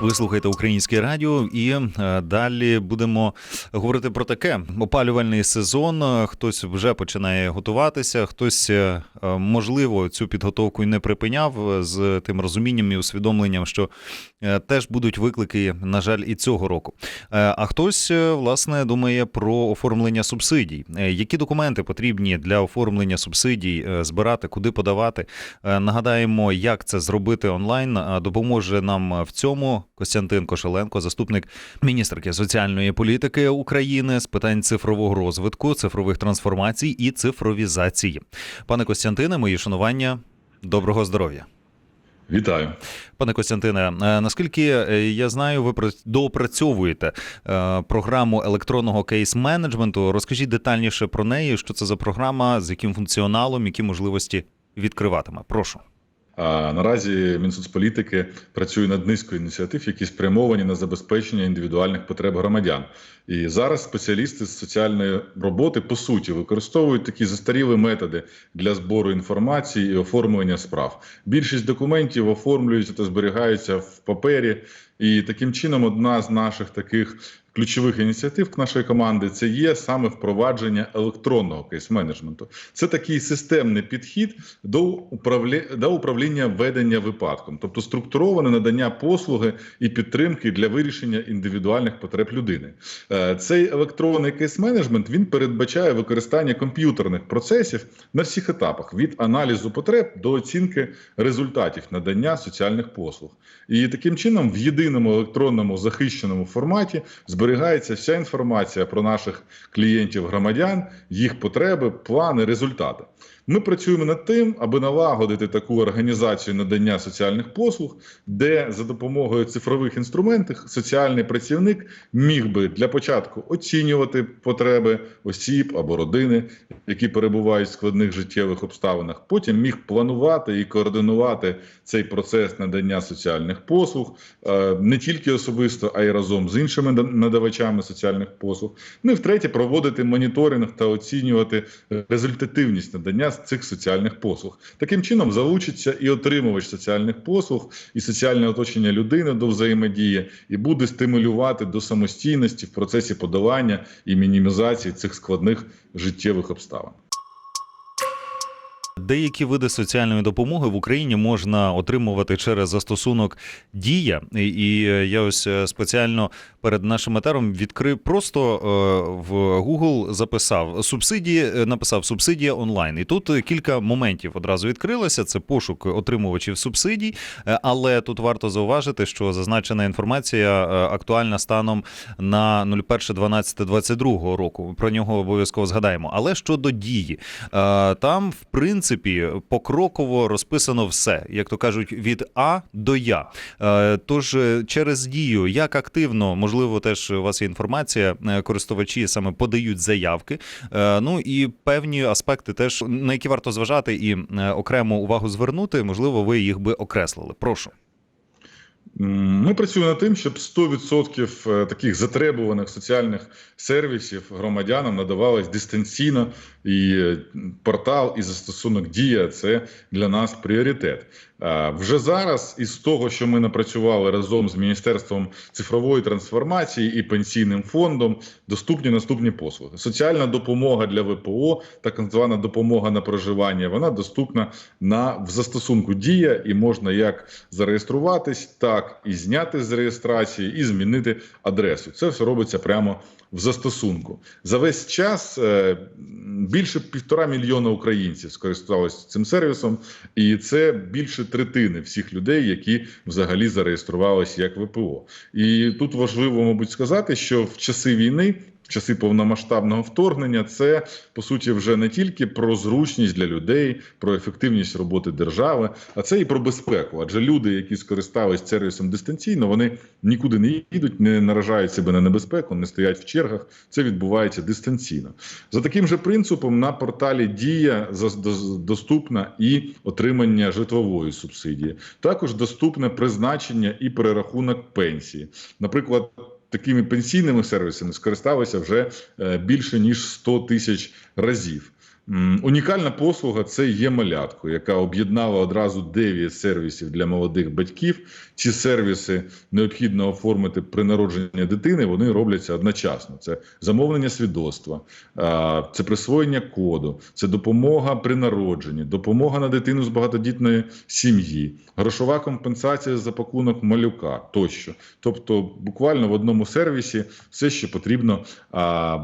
Ви слухаєте українське радіо, і е, далі будемо говорити про таке: опалювальний сезон. Е, Хтось вже починає готуватися, хтось е, можливо цю підготовку і не припиняв з тим розумінням і усвідомленням, що теж будуть виклики, на жаль, і цього року. А хтось власне думає про оформлення субсидій. Які документи потрібні для оформлення субсидій збирати, куди подавати? Нагадаємо, як це зробити онлайн. Допоможе нам в цьому Костянтин Кошеленко, заступник міністерки соціальної політики України з питань цифрового розвитку, цифрових трансформацій і цифровізації. Пане Костянтине, мої шанування. Доброго здоров'я. Вітаю. Пане Костянтине, е, наскільки е, я знаю, ви пра- доопрацьовуєте е, програму електронного кейс-менеджменту. Розкажіть детальніше про неї, що це за програма, з яким функціоналом, які можливості відкриватиме. Прошу. А наразі Мінсоцполітики працює над низкою ініціатив, які спрямовані на забезпечення індивідуальних потреб громадян. І зараз спеціалісти з соціальної роботи по суті використовують такі застаріли методи для збору інформації і оформлення справ. Більшість документів оформлюються та зберігаються в папері. І таким чином, одна з наших таких ключових ініціатив нашої команди це є саме впровадження електронного кейс-менеджменту. Це такий системний підхід до управління, до управління ведення випадком, тобто структуроване надання послуги і підтримки для вирішення індивідуальних потреб людини. Е, Цей електронний кейс-менеджмент він передбачає використання комп'ютерних процесів на всіх етапах від аналізу потреб до оцінки результатів надання соціальних послуг. І таким чином в єдиному електронному захищеному форматі зберігається вся інформація про наших клієнтів громадян, їх потреби, плани, результати. Ми працюємо над тим, аби налагодити таку організацію надання соціальних послуг, де за допомогою цифрових інструментів соціальний працівник міг би для початку оцінювати потреби осіб або родини, які перебувають в складних життєвих обставинах. Потім міг планувати і координувати цей процес надання соціальних послуг е, не тільки особисто, а й разом з іншими надавачами соціальних послуг. Ну і втретє, проводити моніторинг та оцінювати результативність надання цих соціальних послуг. Таким чином залучиться і отримувач соціальних послуг, і соціальне оточення людини до взаємодії, і буде стимулювати до самостійності в процесі подолання і мінімізації цих складних життєвих обставин. Деякі види соціальної допомоги в Україні можна отримувати через застосунок Дія. І- е, я ось е, спеціально перед нашим етером відкрив просто е, в Google записав субсидії, написав субсидія онлайн. І тут кілька моментів одразу відкрилося. Це пошук отримувачів субсидій, але тут варто зауважити, що зазначена інформація актуальна станом на 01.12.22 року. Про нього обов'язково згадаємо. Але щодо дії, там, в принципі, покроково розписано все, як то кажуть, від А до Я. Е, Тож е, через дію, як активно, можливо, теж у вас є інформація, е, користувачі саме подають заявки. Ну і певні аспекти, теж на які варто зважати і окрему увагу звернути. Можливо, ви їх би окреслили. Прошу. Ми працюємо над тим, щоб 100% е, таких затребуваних соціальних сервісів громадянам надавалось дистанційно, і е, портал і застосунок Дія це для нас пріоритет. Вже зараз, із того, що ми напрацювали разом з Міністерством цифрової трансформації і пенсійним фондом, доступні наступні послуги. Соціальна допомога для ВПО, так звана допомога на проживання, вона доступна на в застосунку Дія, і можна як зареєструватись, так і зняти з реєстрації, і змінити адресу. Це все робиться прямо в застосунку. За весь час е, більше півтора мільйона українців скористалися цим сервісом, і це більше третини всіх людей, які взагалі зареєструвалися як ВПО. І тут важливо, мабуть, сказати, що в часи війни. Часи повномасштабного вторгнення це по суті вже не тільки про зручність для людей, про ефективність роботи держави, а це і про безпеку. Адже люди, які скористались сервісом дистанційно, вони нікуди не їдуть, не наражають себе на небезпеку, не стоять в чергах. Це відбувається дистанційно. За таким же принципом на порталі Дія доступна і отримання житлової субсидії. Також доступне призначення і перерахунок пенсії. Наприклад. Такими пенсійними сервісами скористалися вже е, більше ніж 100 тисяч разів. Унікальна послуга це є малятко, яка об'єднала одразу 9 сервісів для молодих батьків. Ці сервіси необхідно оформити при народженні дитини. Вони робляться одночасно. Це замовлення свідоцтва, це присвоєння коду, це допомога при народженні, допомога на дитину з багатодітної сім'ї, грошова компенсація за пакунок малюка тощо. Тобто, буквально в одному сервісі все, що потрібно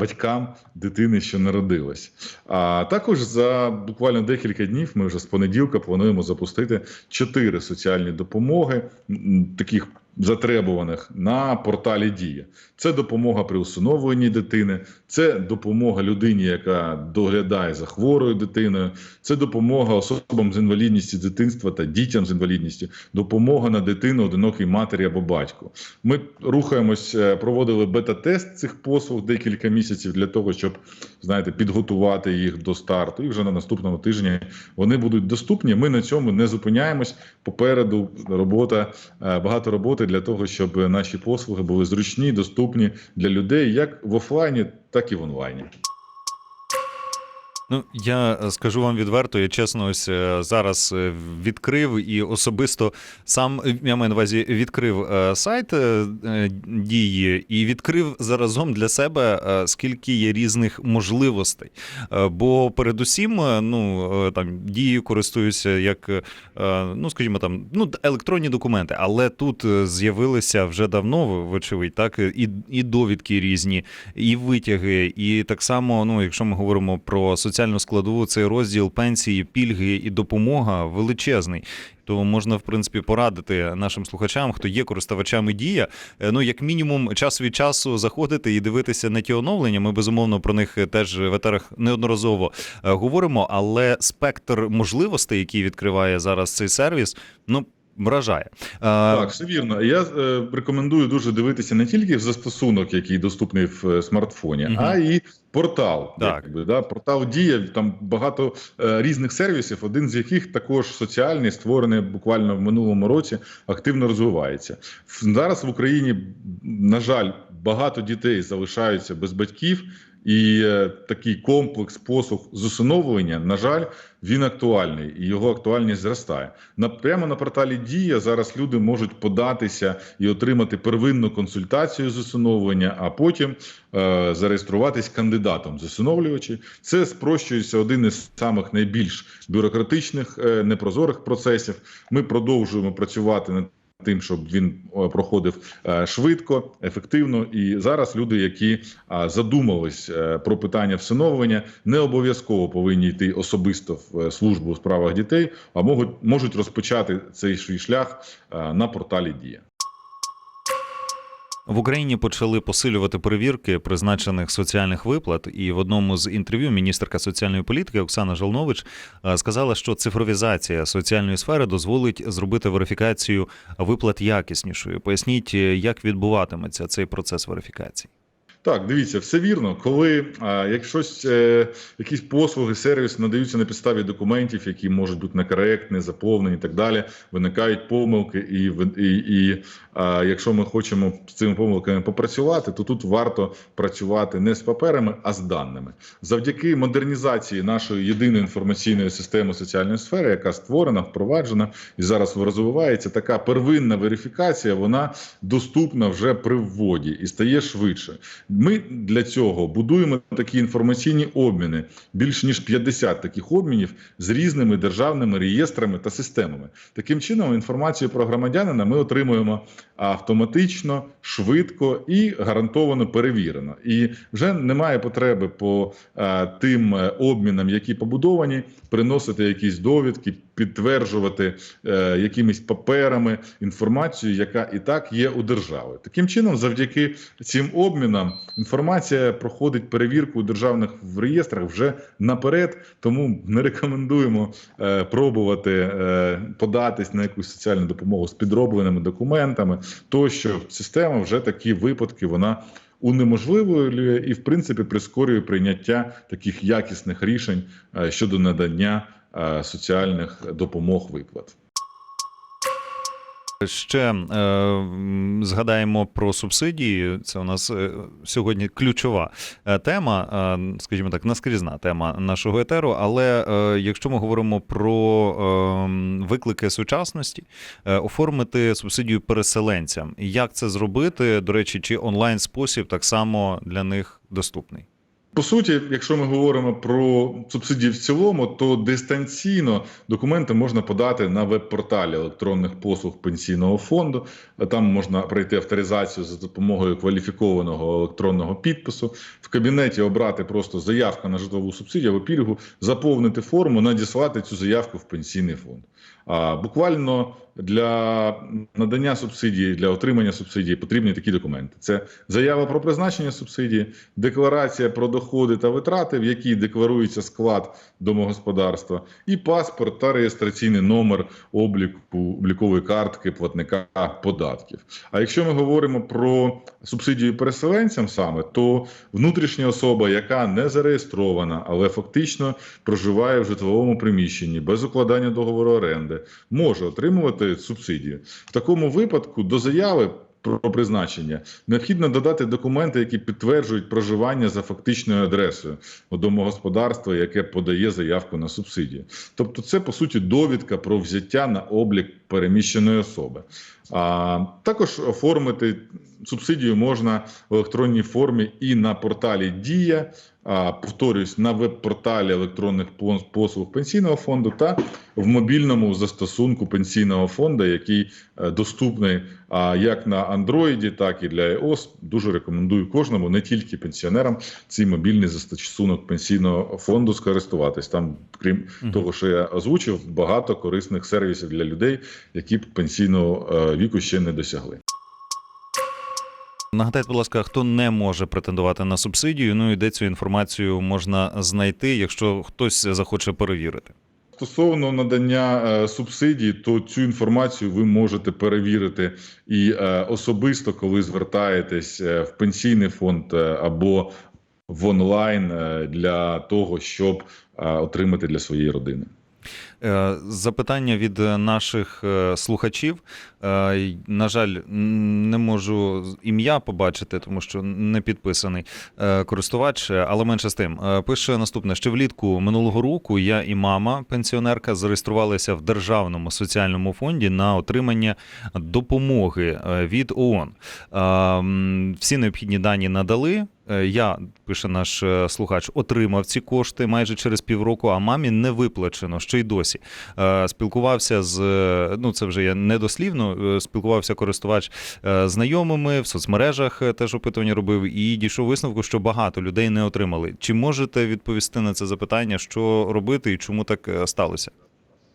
батькам дитини, що народилась. Також за буквально декілька днів ми вже з понеділка плануємо запустити чотири соціальні допомоги, таких затребуваних на порталі Дія. Це допомога при усиновленні дитини, це допомога людині, яка доглядає за хворою дитиною, це допомога особам з інвалідністю дитинства та дітям з інвалідністю, допомога на дитину одинокій матері або батьку. Ми рухаємось, е, проводили бета-тест цих послуг декілька місяців для того, щоб знаєте, підготувати їх до старту. І вже на наступному тижні вони будуть доступні. Ми на цьому не зупиняємось. Попереду робота е, багато роботи для того, щоб наші послуги були зручні, доступні для людей як в офлайні, так і в онлайні. Ну, я е, скажу вам відверто, я чесно, ось е, зараз е, відкрив і особисто сам я маю на увазі відкрив сайт дії і відкрив заразом для себе, скільки є різних можливостей. Бо передусім, ну там дією користуюся як, ну скажімо там, ну електронні документи, але тут з'явилися вже давно, вочевидь, так і, і довідки різні, і витяги, і так само, ну якщо ми говоримо про соціальну складову, цей розділ пенсії, пільги і допомога величезний. То можна в принципі порадити нашим слухачам, хто є користувачами дія. е, Ну як мінімум, час від часу заходити і дивитися на ті оновлення. Ми безумовно про них теж в етерах неодноразово е, говоримо. Але спектр можливостей, які відкриває зараз цей сервіс, ну вражає. Е, Так, все вірно. Я е, рекомендую дуже дивитися не тільки в застосунок, який доступний в е, смартфоні, Мгм. а і портал. Так. Якби, да? Портал Дія, там багато е, різних сервісів, один з яких також соціальний, створений буквально в минулому році, активно розвивається. Зараз в Україні, на жаль, багато дітей залишаються без батьків. І е, такий комплекс послуг з усиновлення, на жаль, він актуальний і його актуальність зростає. На прямо на порталі Дія зараз люди можуть податися і отримати первинну консультацію з усиновлення, а потім е, зареєструватись кандидатом з усиновлювачі. Це спрощується один із самих найбільш бюрократичних е, непрозорих процесів. Ми продовжуємо працювати над тим, щоб він е, проходив е, швидко, ефективно. І зараз люди, які задумались е, про питання всиновлення, не обов'язково повинні йти особисто в службу у справах дітей, а можуть, розпочати цей шлях на порталі Дія. В Україні почали посилювати перевірки призначених соціальних виплат, і в одному з інтерв'ю міністерка соціальної політики Оксана Жалнович е, сказала, що цифровізація соціальної сфери дозволить зробити верифікацію виплат якіснішою. Поясніть, е, як відбуватиметься цей процес верифікації. Так, дивіться, все вірно. Коли а, якщось е, якісь послуги, сервіс надаються на підставі документів, які можуть бути некоректні, заповнені і так далі, виникають помилки, і і, і а, якщо ми хочемо з цими помилками попрацювати, то тут варто працювати не з паперами, а з даними. Завдяки модернізації нашої єдиної інформаційної системи соціальної сфери, яка створена, впроваджена і зараз розвивається, така первинна верифікація, вона доступна вже при вводі і стає швидше. Ми для цього будуємо такі інформаційні обміни, більш ніж 50 таких обмінів з різними державними реєстрами та системами. Таким чином, інформацію про громадянина ми отримуємо автоматично, швидко і гарантовано перевірено. І вже немає потреби по е, тим е, обмінам, які побудовані, приносити якісь довідки, підтверджувати е, якимись паперами інформацію, яка і так є у держави. Таким чином, завдяки цим обмінам, інформація проходить перевірку у державних в реєстрах вже наперед. Тому не рекомендуємо е, пробувати е, податись на якусь соціальну допомогу з підробленими документами. Тощо система вже такі випадки вона. Унеможливує і, в принципі, прискорює прийняття таких якісних рішень е, щодо надання соціальних допомог виплат. Ще е, згадаємо про субсидії. Це у нас е, сьогодні ключова е, тема, е, скажімо так, наскрізна тема нашого етеру. Але е, якщо ми говоримо про е, виклики сучасності, е, оформити субсидію переселенцям, як це зробити? До речі, чи онлайн спосіб так само для них доступний? По суті, якщо ми говоримо про субсидії в цілому, то дистанційно документи можна подати на веб-порталі електронних послуг пенсійного фонду. Там можна пройти авторизацію за допомогою кваліфікованого електронного підпису. В кабінеті обрати просто заявку на житлову субсидію або пільгу, заповнити форму, надіслати цю заявку в пенсійний фонд. Буквально для надання субсидії, для отримання субсидії потрібні такі документи: це заява про призначення субсидії, декларація про доходи та витрати, в якій декларується склад домогосподарства, і паспорт та реєстраційний номер обліку облікової картки платника податків. А якщо ми говоримо про субсидію переселенцям саме, то внутрішня особа, яка не зареєстрована, але фактично проживає в житловому приміщенні без укладання договору оренди, може отримувати субсидію. В такому випадку до заяви. Про призначення необхідно додати документи, які підтверджують проживання за фактичною адресою у домогосподарства, яке подає заявку на субсидію. Тобто, це по суті довідка про взяття на облік переміщеної особи. А також оформити субсидію можна в електронній формі і на порталі Дія. Повторюсь, на веб-порталі електронних послуг пенсійного фонду та в мобільному застосунку пенсійного фонду, який е, доступний а, як на Android, так і для iOS. Дуже рекомендую кожному, не тільки пенсіонерам, цей мобільний застосунок пенсійного фонду скористуватись. Там, крім Мгм. того, що я озвучив, багато корисних сервісів для людей, які пенсійного е, віку ще не досягли. Нагадайте, будь ласка, хто не може претендувати на субсидію, ну і де цю інформацію можна знайти, якщо хтось захоче перевірити. Стосовно надання е, субсидій, то цю інформацію ви можете перевірити і е, особисто, коли звертаєтесь е, в пенсійний фонд або в онлайн для того, щоб отримати для своєї родини. Е, Запитання від е, наших е, слухачів. На жаль, не можу ім'я побачити, тому що не підписаний користувач, але менше з тим. Пише наступне: ще влітку минулого року я і мама, пенсіонерка, зареєструвалися в державному соціальному фонді на отримання допомоги від ООН. Всі необхідні дані надали. Е, Я, пише наш е, слухач, отримав ці кошти майже через півроку, а мамі не виплачено, ще й досі. Е, Спілкувався з, ну це вже я недослівно, спілкувався користувач знайомими в соцмережах, теж опитування робив, і дійшов висновку, що багато людей не отримали. Чи можете відповісти на це запитання, що робити і чому так сталося?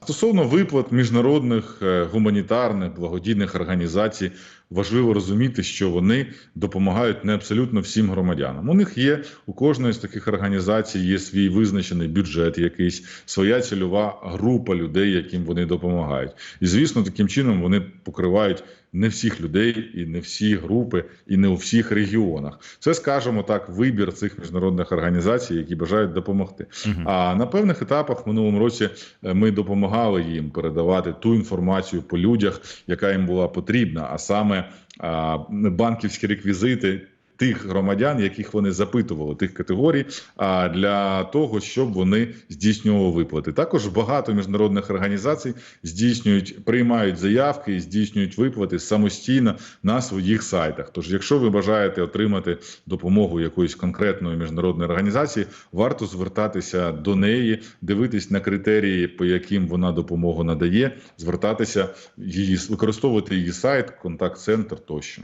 Стосовно виплат міжнародних гуманітарних благодійних організацій, важливо розуміти, що вони допомагають не абсолютно всім громадянам. У них є у кожної з таких організацій є свій визначений бюджет, якийсь своя цільова група людей, яким вони допомагають. І звісно, таким чином вони покривають не всіх людей і не всі групи, і не у всіх регіонах. Це скажімо так, вибір цих міжнародних організацій, які бажають допомогти. Угу. А на певних етапах в минулому році е, ми допомагали їм передавати ту інформацію по людях, яка їм була потрібна, а саме банківські реквізити. Тих громадян, яких вони запитували, тих категорій, а для того, щоб вони здійснювали виплати. Також багато міжнародних організацій здійснюють, приймають заявки і здійснюють виплати самостійно на своїх сайтах. Тож, якщо ви бажаєте отримати допомогу якоїсь конкретної міжнародної організації, варто звертатися до неї, дивитись на критерії, по яким вона допомогу надає, звертатися її, використовувати її сайт, контакт-центр тощо.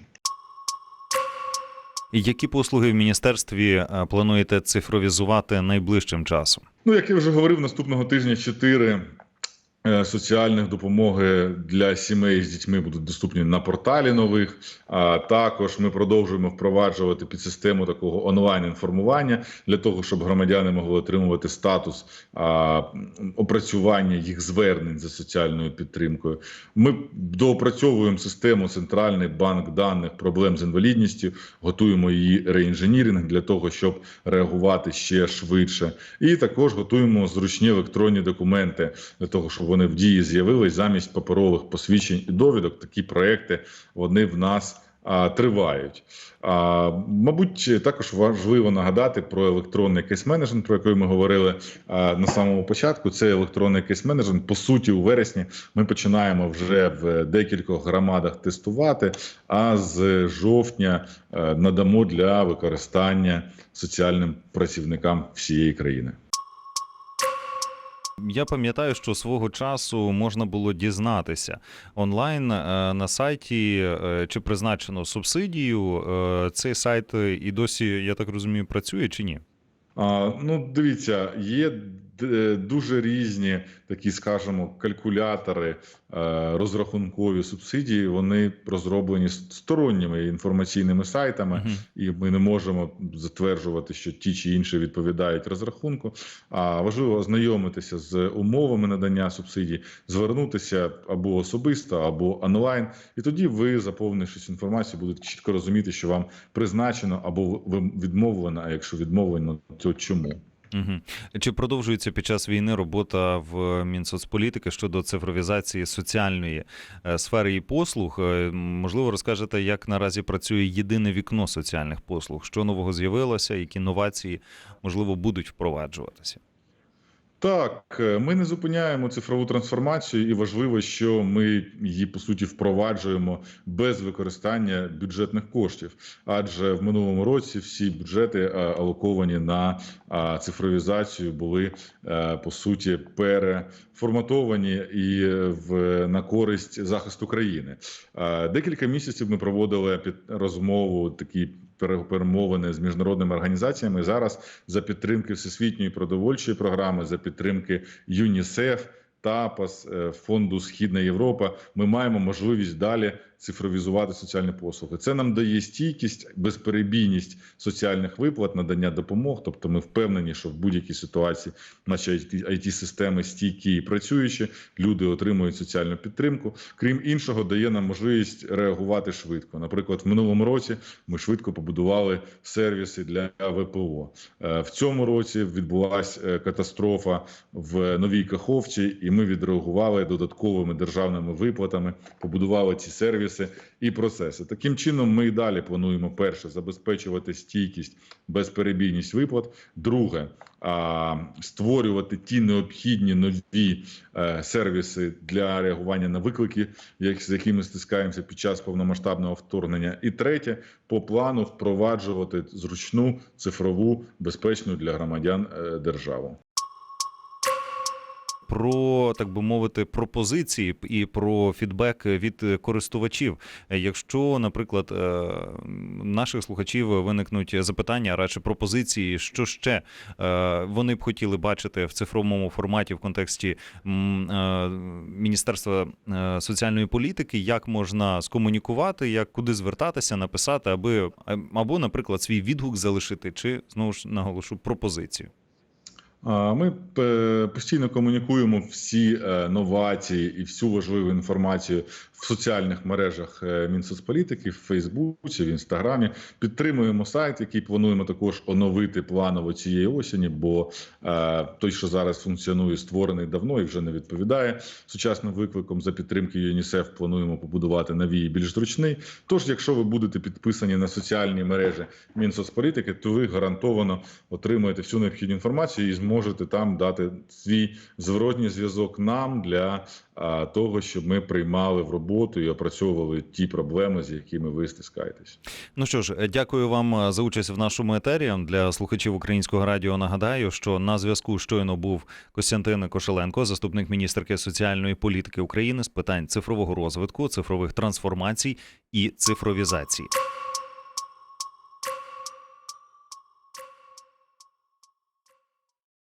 Які послуги в міністерстві е, плануєте цифровізувати найближчим часом? Ну, як я вже говорив, наступного тижня чотири соціальних допомоги для сімей з дітьми будуть доступні на порталі нових. А також ми продовжуємо впроваджувати підсистему такого онлайн інформування для того, щоб громадяни могли отримувати статус а, опрацювання їх звернень за соціальною підтримкою. Ми доопрацьовуємо систему центральний банк даних проблем з інвалідністю, готуємо її реінженіринг для того, щоб реагувати ще швидше. І також готуємо зручні електронні документи для того, щоб вони в дії з'явились замість паперових посвідчень і довідок. Такі проекти вони в нас тривають. А, мабуть, також важливо нагадати про електронний кейс-менеджмент, про який ми говорили на самому початку. Це електронний кейс-менеджмент. По суті, у вересні ми починаємо вже в декількох громадах тестувати. А з жовтня е, надамо для використання соціальним працівникам всієї країни. Я пам'ятаю, що свого часу можна було дізнатися онлайн е, на сайті, е, чи призначено субсидію. Е, Цей сайт і досі, я так розумію, працює чи ні? А, ну, дивіться, є дуже різні такі, скажімо, калькулятори, е, розрахункові субсидії. Вони розроблені сторонніми інформаційними сайтами, Мгм. і ми не можемо затверджувати, що ті чи інші відповідають розрахунку. А важливо ознайомитися з умовами надання субсидій, звернутися або особисто, або онлайн. І тоді ви, заповнившись інформацією, будете чітко розуміти, що вам призначено або відмовлено. А якщо відмовлено, то чому? Угу. Чи продовжується під час війни робота в Мінсоцполітики щодо цифровізації соціальної е, сфери і послуг? Е, Можливо, розкажете, як наразі працює єдине вікно соціальних послуг? Що нового з'явилося? Які новації можливо будуть впроваджуватися? Так, е, ми не зупиняємо цифрову трансформацію, і важливо, що ми її по суті впроваджуємо без використання бюджетних коштів. Адже в минулому році всі бюджети е, алоковані на цифровізацію були е, по суті переформатовані і в на користь захисту країни. Декілька місяців ми проводили під розмову такі перемовини з міжнародними організаціями. Зараз за підтримки всесвітньої продовольчої програми, за підтримки ЮНІСЕФ. ТАПАС, е, фонду Східна Європа. Ми маємо можливість далі цифровізувати соціальні послуги. Це нам дає стійкість, безперебійність соціальних виплат, надання допомог. Тобто, ми впевнені, що в будь-якій ситуації наші it системи стійкі і працюючі, люди отримують соціальну підтримку. Крім іншого, дає нам можливість реагувати швидко. Наприклад, в минулому році ми швидко побудували сервіси для ВПО. Е, В цьому році відбулася е, катастрофа в Новій Каховці, і ми відреагували додатковими державними виплатами, побудували ці сервіси і процеси. Таким чином, ми і далі плануємо перше забезпечувати стійкість, безперебійність виплат. Друге створювати ті необхідні нові е, сервіси для реагування на виклики, з якими стискаємося під час повномасштабного вторгнення. І третє, по плану впроваджувати зручну цифрову безпечну для громадян е, державу. Про так би мовити, пропозиції і про фідбек від користувачів. Якщо, наприклад, е, наших слухачів виникнуть запитання, а радше пропозиції, що ще е, вони б хотіли бачити в цифровому форматі в контексті е, Міністерства соціальної політики, як можна скомунікувати, як куди звертатися, написати, аби або, наприклад, свій відгук залишити, чи знову ж наголошу пропозицію. Ми е, постійно комунікуємо всі е, новації і всю важливу інформацію в соціальних мережах е, Мінсоцполітики, в Фейсбуці, в Інстаграмі. Підтримуємо сайт, який плануємо також оновити планово цієї осені, бо е, той, що зараз функціонує, створений давно і вже не відповідає сучасним викликам. За підтримки ЮНІСЕФ плануємо побудувати новий більш зручний. Тож, якщо ви будете підписані на соціальні мережі Мінсоцполітики, то ви гарантовано отримаєте всю необхідну інформацію і зможете там дати свій зворотній зв'язок нам для того, щоб ми приймали в роботу і опрацьовували ті проблеми, з якими ви стискаєтесь. Ну що ж, дякую вам за участь в нашому етері. Для слухачів українського радіо нагадаю, що на зв'язку щойно був Костянтин Кошеленко, заступник міністерки соціальної політики України з питань цифрового розвитку, цифрових трансформацій і цифровізації.